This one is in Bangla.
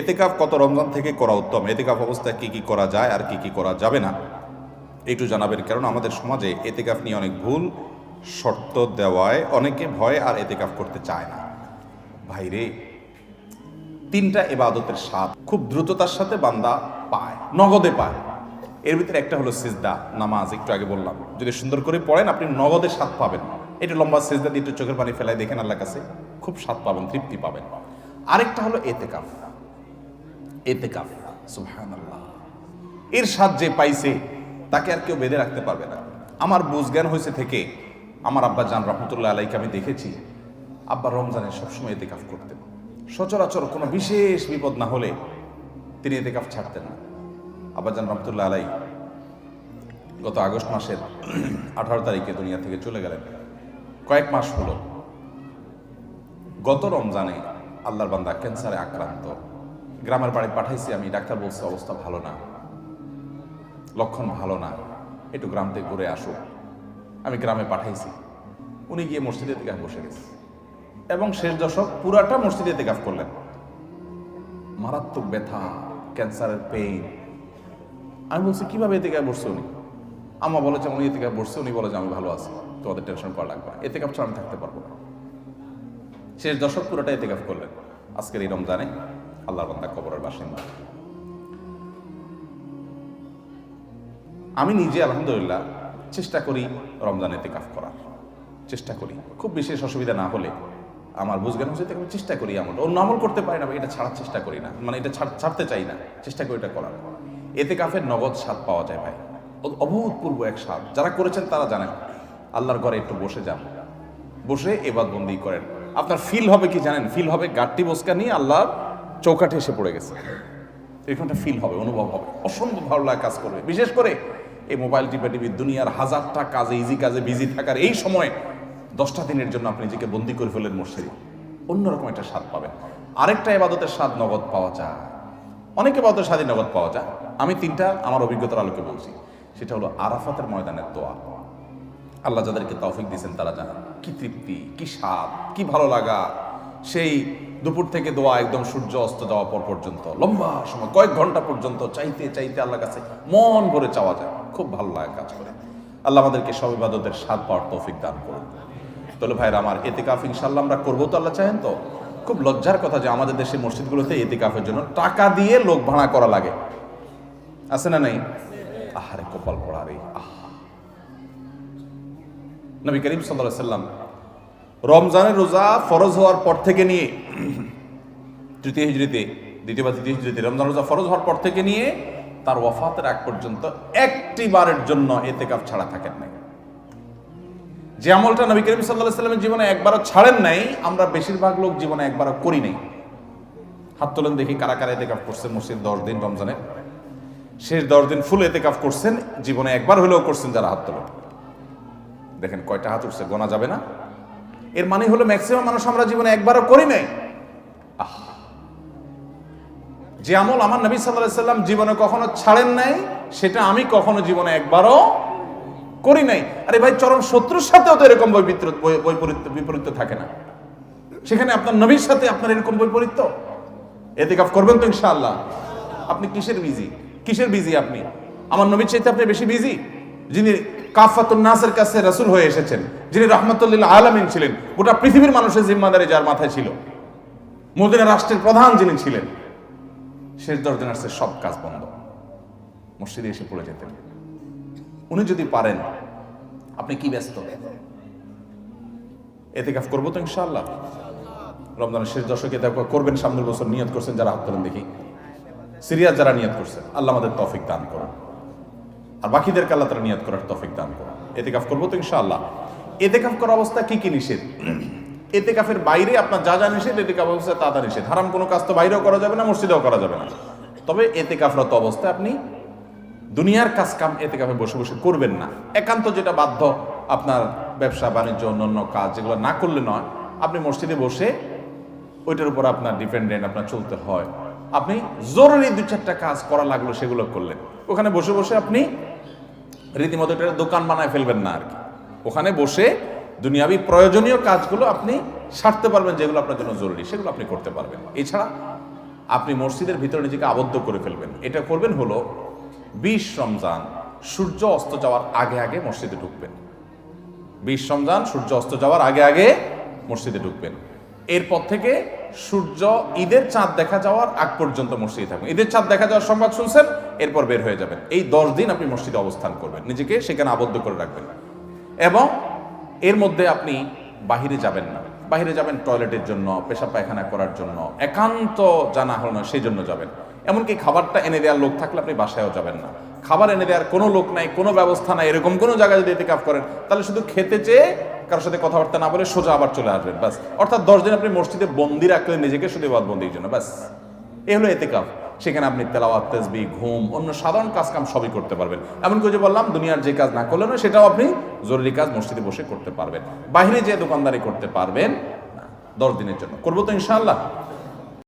এতেকাফ কত রমজান থেকে করা উত্তম? এতেকাফ অবস্থায় কি কি করা যায় আর কি কি করা যাবে না? একটু জানাবেন কারণ আমাদের সমাজে এতেকাফ নিয়ে অনেক ভুল, শর্ত দেওয়ায় অনেকে ভয় আর এতেকাফ করতে চায় না। ভাইরে তিনটা এবাদতের স্বাদ খুব দ্রুততার সাথে বান্দা পায়, নগদে পায়। এর ভিতরে একটা হলো সিজদা, নামাজ, একটু আগে বললাম। যদি সুন্দর করে পড়েন, আপনি নগদে স্বাদ পাবেন। একটু লম্বা সিজদা দিয়ে একটু চোখের পানি ফেলাই দেখেন আল্লাহ কাছে, খুব স্বাদ পাবেন, তৃপ্তি পাবেন। আরেকটা হলো এতেকাফ। এতেকাফ সুবহানাল্লাহ। এর স্বাদ যে পাইছে, তাকে আর কেউ বেঁধে রাখতে পারবে না। আমার বুঝজ্ঞান হয়েছে থেকে আমার আব্বা জান রহমতুল্লাহ আলাইকে আমি দেখেছি, আব্বা রমজানে সবসময় এতেকাফ করতেন। সচরাচর কোনো বিশেষ বিপদ না হলে তিনি এতেকাফ ছাড়তেন না। আব্বা জান রহমতুল্লাহ আলাই গত আগস্ট মাসের আঠারো তারিখে দুনিয়া থেকে চলে গেলেন। কয়েক মাস হলো। গত রমজানে আল্লাহর বান্দা ক্যান্সারে আক্রান্ত। গ্রামের বাড়ি পাঠাইছি আমি, ডাক্তার বলছে অবস্থা ভালো না। লক্ষণ ভালো না। একটু গ্রাম থেকে ঘুরে আসো আমি গ্রামে পাঠাইছি। উনি গিয়ে মসজিদে তেকাফ বসে গেছে। এবং শেষ দশক পুরাটা মসজিদে তেকাফ করলেন। মারাত্মক ব্যথা, ক্যান্সারের পেইন আমি বলছি, কীভাবে এতে কাপ বসছে উনি? আমা বলে যে উনি এতে কাপ বসছে, উনি বলে যে আমি ভালো আছি। তোমাদের টেনশন করা লাগবে এতে কাপ ছাড়া আমি থাকতে পারব না। শেষ দশক পুরোটা এতে কাপ করলেন। আজকের এই রমজানে আল্লাহ বান্দা কবরের বাসিন্দা। আমি নিজে আলহামদুলিল্লাহ চেষ্টা করি রমজান এতে কাফ করার। চেষ্টা করি। খুব বিশেষ অসুবিধা না হলে আমার বুঝজ্ঞান হচ্ছে আমি চেষ্টা করি আমল অন্য আমল করতে পারি না এটা ছাড়ার চেষ্টা করি না। মানে এটা ছাড়তে চাই না। চেষ্টা করি এটা করার। এতে কাফের নগদ স্বাদ পাওয়া যায় ভাই। অভূতপূর্ব এক স্বাদ। যারা করেছেন তারা জানেন, আল্লাহর ঘরে একটু বসে যান। বসে এবার বন্দি করেন। আপনার ফিল হবে কি জানেন? ফিল হবে গাট্টি বসকা নিয়ে আল্লাহর চৌকাঠে এসে পড়ে গেছে। এরকমটা ফিল হবে, অনুভব হবে। অসম্ভব ভালো লাগা কাজ করবে। বিশেষ করে এই মোবাইল টিপা টিভি দুনিয়ার হাজারটা কাজে ইজি কাজে বিজি থাকার এই সময় দশটা দিনের জন্য আপনি নিজেকে বন্দি করে ফেলেন মসজিদে। অন্যরকম একটা স্বাদ পাবেন। আরেকটা এবাদতের স্বাদ নগদ পাওয়া যায়। অনেক এবাদতের স্বাদই নগদ পাওয়া যায়। আমি তিনটা আমার অভিজ্ঞতার আলোকে বলছি। সেটা হলো আরাফাতের ময়দানের দোয়া। আল্লাহ যাদেরকে তৌফিক দিয়েছেন তারা জানেন। কি তৃপ্তি, কি স্বাদ, কি ভালো লাগা। সেই দুপুর থেকে দোয়া একদম সূর্য অস্ত যাওয়া পর পর্যন্ত। লম্বা সময়, কয়েক ঘণ্টা পর্যন্ত চাইতে চাইতে আল্লাহর কাছে মন ভরে চাওয়া যায়। খুব ভালো লাগে কাজ করে। আল্লাহ আমাদেরকে সব ইবাদতের স্বাদ পাওয়ার তৌফিক দান করুন। তাহলে ভাইরা, আমার এতেকাফ ইনশাল্লাহ আমরা করব তো আল্লাহ চাহেন তো? খুব লজ্জার কথা যে আমাদের দেশের মসজিদগুলোতে এতেকাফের জন্য টাকা দিয়ে লোক ভাড়া করা লাগে। আছে না নেই? আহারে কপাল পড়া রে, আহ। নবী করিম সাল্লাহ সাল্লাম রমজানের রোজা ফরজ হওয়ার পর থেকে নিয়ে তৃতীয় হিজড়িতে দ্বিতীয় বা তৃতীয় হিজড়িতে রমজান রোজা ফরজ হওয়ার পর থেকে নিয়ে তার ওয়াফাতের আগ পর্যন্ত একটি বারের জন্য এতেকাফ ছাড়া থাকেন নাই। যে আমলটা নবী করিম সাল্লাহ সাল্লামের জীবনে একবারও ছাড়েন নাই, আমরা বেশিরভাগ লোক জীবনে একবারও করি নাই। হাত তোলেন দেখি কারা কারা এতেকাফ করছেন মসজিদ দশ দিন রমজানে। শেষ দশ দিন ফুল এতেকাফ করছেন, জীবনে একবার হলেও করছেন যারা হাত তোলেন। দেখেন কয়টা হাত উঠছে, গোনা যাবে না? এর মানে হলো ম্যাক্সিমাম মানুষ আমরা জীবনে একবারও করি নাই। যে আমল আমার নবী সাল্লাহ সাল্লাম জীবনে কখনো ছাড়েন নাই, সেটা আমি কখনো জীবনে একবারও করি নাই। আরে ভাই, চরম শত্রুর সাথেও তো এরকম বৈপরীত্য, বিপরীত্য থাকে না। সেখানে আপনার নবীর সাথে আপনার এরকম বৈপরীত্য? এতে কাপ করবেন তো ইনশাআল্লাহ। আপনি কিসের বিজি কিসের বিজি আপনি? আমার নবীর চাইতে আপনি বেশি বিজি যিনি কাফাতুন নাসের কাছে রাসূল হয়ে এসেছেন, যিনি রহমতুল্লিল আলামিন ছিলেন, গোটা পৃথিবীর মানুষের জিম্মাদারি যার মাথায় ছিল। মদিনা রাষ্ট্রের প্রধান যিনি ছিলেন, শেষ দশ দিন আসছে সব কাজ বন্ধ। মসজিদে এসে পড়ে যেতেন। উনি যদি পারেন, আপনি কি ব্যস্ত? এতে কাজ করব তো ইনশাআল্লাহ। রমজানের শেষ দশকে দেখো করবেন, সামনের বছর নিয়ত করছেন, যারা হাত তোলেন দেখি। সিরিয়াস যারা নিয়ত করছেন, আল্লাহ আমাদের তৌফিক দান করুন। আর বাকিদেরকে আল্লাহ তারা নিয়ত করার তৌফিক দান করুন। এতে কাফ করব তো ইনশাআল্লাহ। এতে কাফ করা অবস্থা কি কি নিষেধ? এতে কাফের বাইরে আপনার যা যা নিষেধ এতে কাফ অবস্থা তা তা নিষেধ। হারাম কোনো কাজ তো বাইরেও করা যাবে না, মসজিদেও করা যাবে না। তবে এতে কাফরত অবস্থায় আপনি দুনিয়ার কাজ কাম এতে কাপে বসে বসে করবেন না। একান্ত যেটা বাধ্য আপনার ব্যবসা, বাণিজ্য, অন্যান্য কাজ যেগুলো না করলে নয়, আপনি মসজিদে বসে ওইটার উপর আপনার ডিপেন্ডেন্ট, আপনার চলতে হয়। আপনি জরুরি দু চারটা কাজ করা লাগল সেগুলো করলেন। ওখানে বসে বসে আপনি রীতিমতো এটা দোকান বানায় ফেলবেন না আর কি। ওখানে বসে দুনিয়াবি প্রয়োজনীয় কাজগুলো আপনি সারতে পারবেন, যেগুলো আপনার জন্য জরুরি, সেগুলো আপনি করতে পারবেন। এছাড়া আপনি মসজিদের ভিতরে নিজেকে আবদ্ধ করে ফেলবেন। এটা করবেন হলো বিশ রমজান, সূর্য অস্ত যাওয়ার আগে আগে মসজিদে ঢুকবেন। বিশ রমজান, সূর্য অস্ত যাওয়ার আগে আগে মসজিদে ঢুকবেন। এরপর থেকে সূর্য ঈদের চাঁদ দেখা যাওয়ার আগ পর্যন্ত মসজিদে থাকবেন। ঈদের চাঁদ দেখা যাওয়ার সংবাদ শুনছেন, এরপর বের হয়ে যাবেন। এই দশ দিন আপনি মসজিদে অবস্থান করবেন, নিজেকে সেখানে আবদ্ধ করে রাখবেন। এবং এর মধ্যে আপনি বাহিরে যাবেন না। বাহিরে যাবেন টয়লেটের জন্য, পেশাব পায়খানা করার জন্য, একান্ত জানা হলো না, সেই জন্য যাবেন। এমনকি খাবারটা এনে দেওয়ার লোক থাকলে আপনি বাসায়ও যাবেন না। খাবার এনে দেওয়ার কোনো লোক নাই, কোনো ব্যবস্থা নাই, এরকম কোনো জায়গায় যদি এতেকাফ করেন, তাহলে শুধু খেতে চেয়ে কারোর সাথে কথাবার্তা না বলে সোজা আবার চলে আসবেন, ব্যাস। অর্থাৎ দশ দিন আপনি মসজিদে বন্দি রাখলেন নিজেকে শুধু বন্দির জন্য, ব্যাস। এ হলো এতেকাফ সেখানে আপনি তেলাওয়াত তেসবি ঘুম, অন্য সাধারণ কাজ কাম সবই করতে পারবেন। এমন করে যে বললাম, দুনিয়ার যে কাজ না করলেন সেটাও আপনি জরুরি কাজ মসজিদে বসে করতে পারবেন। বাইরে যে দোকানদারি করতে পারবেন দশ দিনের জন্য। করব তো ইনশাআল্লাহ।